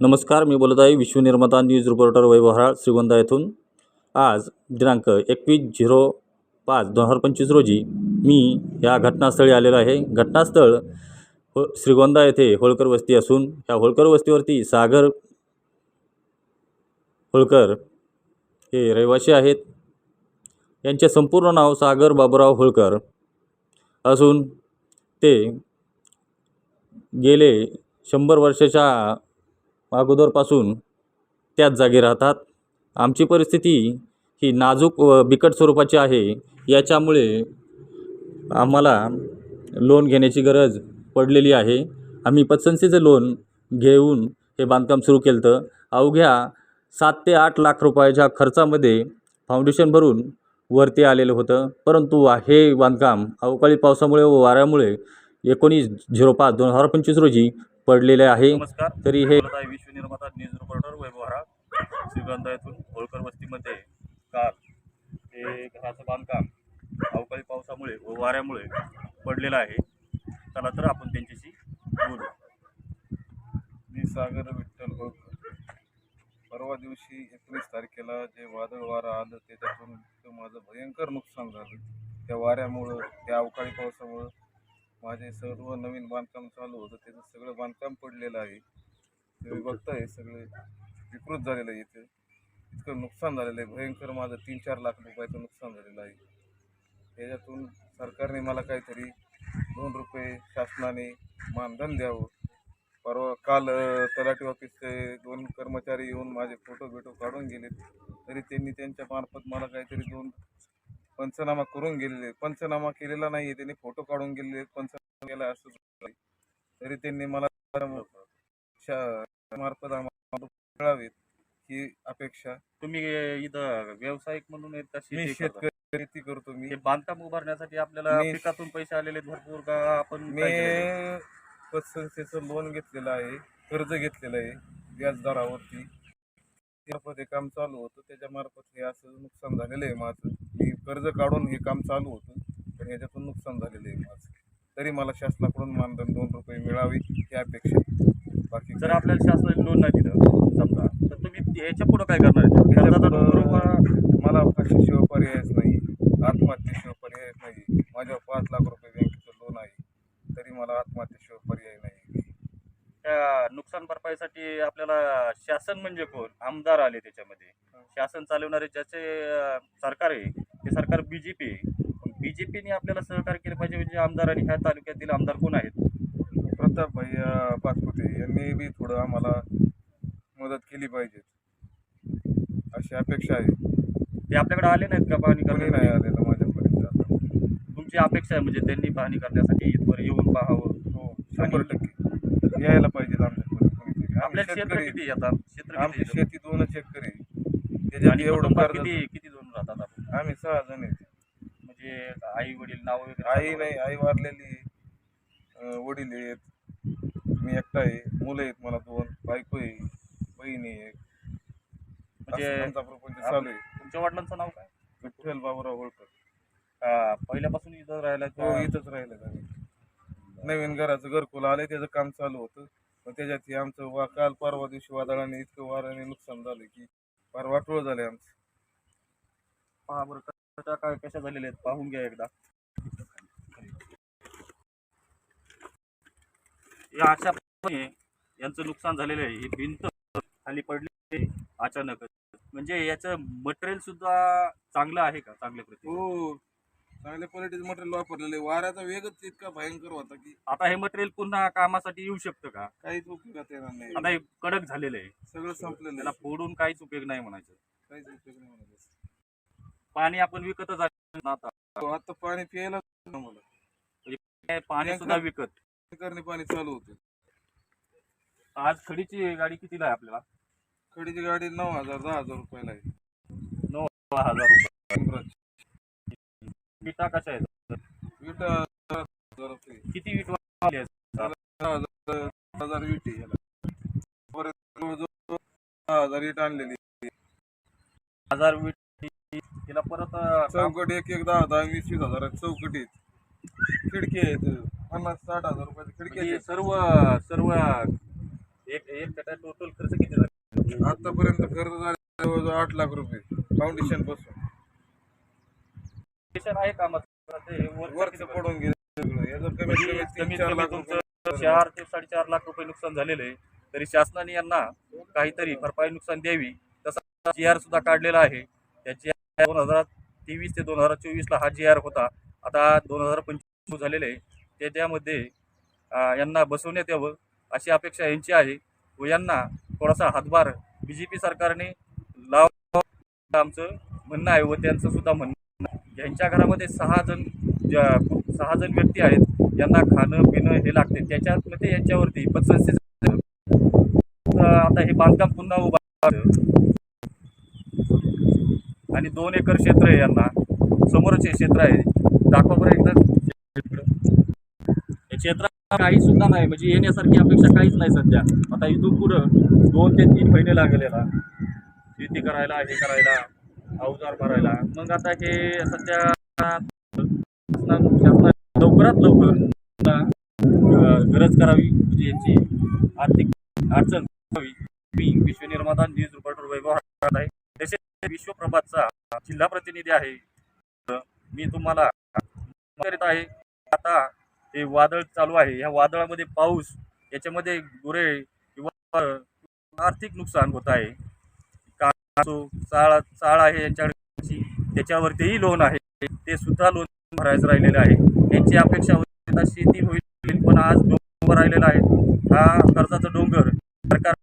नमस्कार मी बोलत आहे विश्वनिर्माता न्यूज रिपोर्टर वैभवहरा श्रीगोंदा येथून आज दिनांक एकवीस झिरो पाच दोन हजार पंचवीस रोजी मी या घटनास्थळी आलेलो आहे. घटनास्थळ हो श्रीगोंदा येथे होळकर वस्ती असून ह्या होळकर वस्तीवरती सागर होळकर हे रहिवासी आहेत. यांचे संपूर्ण नाव सागर बाबुराव होळकर असून ते गेले शंभर वर्षाच्या अगोदरपासून त्याच जागी राहतात. आमची परिस्थिती ही नाजूक व बिकट स्वरूपाची आहे. याच्यामुळे आम्हाला लोन घेण्याची गरज पडलेली आहे. आम्ही पतसंस्थेचं लोन घेऊन हे बांधकाम सुरू केलं तर अवघ्या सात ते आठ लाख रुपयाच्या खर्चामध्ये फाउंडेशन भरून वरती आलेलं होतं. परंतु हे बांधकाम अवकाळी पावसामुळे व वाऱ्यामुळे एकोणीस झिरो पाच दोन हजार पंचवीस रोजी पडलेले आहे. नमस्कार. तरी हे बोलत आहे विश्वनिर्माता न्यूज रिपोर्टर वैभव हरा श्रीगंधा होळकर वस्तीमध्ये काल हे घराचं बांधकाम अवकाळी पावसामुळे व वाऱ्यामुळे पडलेलं आहे. चला तर आपण त्यांच्याशी बोलू. मी सागर विठ्ठल होळकर. परवा दिवशी एकोणीस तारखेला जे वादळ वारा आलं त्याच्यातून माझं भयंकर नुकसान झालं. त्या वाऱ्यामुळं त्या अवकाळी पावसामुळं माझे सर्व नवीन बांधकाम चालू होतं. त्याचं सगळं बांधकाम पडलेलं आहे. तुम्ही बघताय सगळे विकृत झालेलं आहे इथे. इतकं नुकसान झालेलं आहे. भयंकर माझं तीन चार लाख रुपयाचं नुकसान झालेलं आहे. त्याच्यातून सरकारने मला काहीतरी दोन रुपये शासनाने मानधन द्यावं. परवा काल तलाठी ऑफिसचे दोन कर्मचारी येऊन माझे फोटो बिटो काढून गेलेत. तरी त्यांनी त्यांच्या मार्फत मला काहीतरी दोन पंचनामा करून गेलेले. पंचनामा केलेला नाही आहे त्यांनी फोटो काढून गेलेले. पंचनामा केला असं तरी त्यांनी मला मार्फत आम्हाला मिळावेत. ही अपेक्षा तुम्ही इथं व्यावसायिक म्हणून येत का मी शेती करता? शेतकरी शेती करतो मी हे बांधकाम उभारण्यासाठी आपल्याला मी- पिकातून पैसे आलेले आहेत भरपूर का आपण मी काय केलेलं? पतसंस्थेचं लोन घेतलेलं आहे कर्ज घेतलेलं आहे व्याजदरावरती त्यामार्फत हे काम चालू होतं त्याच्यामार्फत हे असं नुकसान झालेलं आहे माझं मी कर्ज काढून हे काम चालू होतं पण ह्याच्यातून नुकसान झालेलं आहे माझं तरी मला शासनाकडून मानधन दोन रुपये मिळावे ही अपेक्षा आहे. बाकी जर आपल्याला शासनाने लोन नाही दिलं समजा तर तुम्ही याच्या पुढं काय करणार आहे? कर्जाचा ह्याच्यापुढं डोंगर मला पर्यायच नाही आत्महत्येशिवाय पर्याय नाही. माझ्यावर पाच लाख रुपये बँकेचं लोन आहे. तरी मला आत्महत्येशिवाय पर्याय नाही. त्या नुकसान भरपाईसाठी आपल्याला शासन म्हणजे कोण? आमदार आले त्याच्यामध्ये. शासन चालवणारे ज्याचे सरकार आहे ते सरकार बी जे पी आहे. बी जे पीने आपल्याला सहकार्य केलं पाहिजे म्हणजे आमदार आणि ह्या तालुक्यातील आमदार कोण आहेत? प्रताप भैया पाचपुते यांनी बी थोडं आम्हाला मदत केली पाहिजे. अशी अपेक्षा आहे. ते आपल्याकडे आले नाहीत का पाहणी कोणी नाही करण्यासाठी आलेलं माझ्यापर्यंत आता. तुमची अपेक्षा आहे म्हणजे त्यांनी पाहणी करण्यासाठी इथवर येऊन पाहावं. हो शंभर टक्के. यायला पाहिजे आमच्यापर्यंत कोणीतरी. आम्ही आपल्या क्षेत्र शेतकरी. किती येतात क्षेत्र आमची किती शेती दोनच एकर आहे. त्याच्यात आणि एवढं कुटुंबात कर्ज किती किती जण राहतात आपण? आम्ही सहा जण आहे. म्हणजे आई वडील नाव वगैरे आई सांगा. नाही आई वारलेली अं, वडील आहेत. मी एकटा आहे. मुलं आहेत मला दोन. बायको आहे. बहीण आहे. एक. म्हणजे असं आमचा प्रपंच चालू आहे. तुमच्या वडिलांचं नाव काय? विठ्ठल बाबूराव होळकर. का पहिल्यापासून इथं राहायला हो का- इथंच राहिलं आम्ही नवीन घराचं घरकुल आलंय त्याचं काम चालू होतं. पण त्याच्यात हे आमचं वा काल परवा दिवशी वादळाने इतकं वाऱ्याने नुकसान झालं की फार वाटोळ झालंय आमचं. पहा बरं काय कशा झालेल्या आहेत? पाहून घ्या एकदा. या अशा प्रकारे यांचं नुकसान झालेलं आहे. ही भिंत खाली पडली अचानक म्हणजे याचं मटेरियल सुद्धा चांगलं आहे का? चांगल्या प्रती हो. चांगल्या क्वालिटीचं मटेरियल वापरलेलं आहे. वाऱ्याचा वेगच इतका भयंकर होता की आता हे मटेरियल पुन्हा कामासाठी येऊ शकतं का? काहीच उपयोगात येणार नाही. आता हे कडक झालेलं आहे. सगळं संपलेलं त्याला आहे फोडून काहीच उपयोग नाही म्हणायचं. काहीच उपयोग नाही म्हणायचं. पाणी आपण विकतच ना आता. हो, आता पाणी प्यायला मला हे पाणी सुद्धा विकत. करणे पाणी चालू होतं. आज खडीची गाडी कितीला आहे आपल्याला? खडीची गाडी नऊ हजार दहा हजार रुपयाला आहे. नऊ हजार रुपये. विटा कशा आहेत विटा दहा हजार रुपये. किती विट वाढली? दहा हजार दहा हजार विट आहे याला. परत जवळजवळ दहा हजार विट आणलेली हजार विट तिला परत अं, चौकट एक एक दहा दहा वीस वीस हजार चौकटी खिडकी आहेत. पन्नास साठ हजार रुपयाची खिडकी म्हणजे सर्व सर्व एक एक टोटल खर्च किती झाला? आतापर्यंत खर्च झाला जवळजवळ आठ लाख रुपये फाउंडेशनपासून. Foundation आहे कामाचं ते वरच पडून गेलं सगळं. याचं कमीत कमी तीन कमीत चार कमी लाख तुमचं रुपये चार ते साडेचार लाख रुपये नुकसान झालेलं आहे. तरी शासनाने यांना काहीतरी भरपाई नुकसान द्यावी. तसा जी आर सुद्धा काढलेला आहे. त्या जी आर दोन हजार तेवीस ते दोन हजार चोवीसला हा जी आर होता. आता दोन हजार पंचवीस झालेले आहे. त्याच्यामध्ये अं, यांना बसवण्यात यावं अशी अपेक्षा यांची आहे व यांना थोडासा हातभार बी जे पी सरकारने लाव आमचं म्हणणं आहे व त्यांचं सुद्धा म्हणणं ज्यांच्या यांच्या घरामध्ये सहा जण ज्या- सहा जण व्यक्ती आहेत यांना खाणं पिणं हे लागते. त्याच्यामध्ये यांच्यावरती पतसंस्थेचं आता हे बांधकाम पुन्हा उभा आणि दोन एकर क्षेत्र आहे यांना. समोरच हे क्षेत्र आहे. दाखवा बरं एकदा. हे क्षेत्र काही सुद्धा नाही. म्हणजे येण्यासारखी अपेक्षा काहीच नाही सध्या. आता इथून पुढं दोन ते तीन महिने लागलेला. शेती करायला हे करायला अवजार भरायला. मग आता हे सध्या शासना- लवकरात लवकर गरज करावी. म्हणजे यांची आर्थिक अडचण करावी. मी विश्वनिर्माता न्यूज रिपोर्टर वैभव आहे. तसेच विश्वप्रभातचा जिल्हा प्रतिनिधी आहे. मी तुम्हाला करीत आहे. आता हे वादळ चालू आहे या वादळामध्ये पाऊस याच्यामध्ये गुरे किंवा आर्थिक नुकसान होत आहे. का चाळ चाळ आहे यांच्याकडे त्याच्यावरतीही लोन आहे. ते सुद्धा लोन भरायचं राहिलेलं आहे. त्यांची अपेक्षा होती शेती होईल पण आज डोंगर राहिलेला आहे. हा कर्जाचा डोंगर सरकार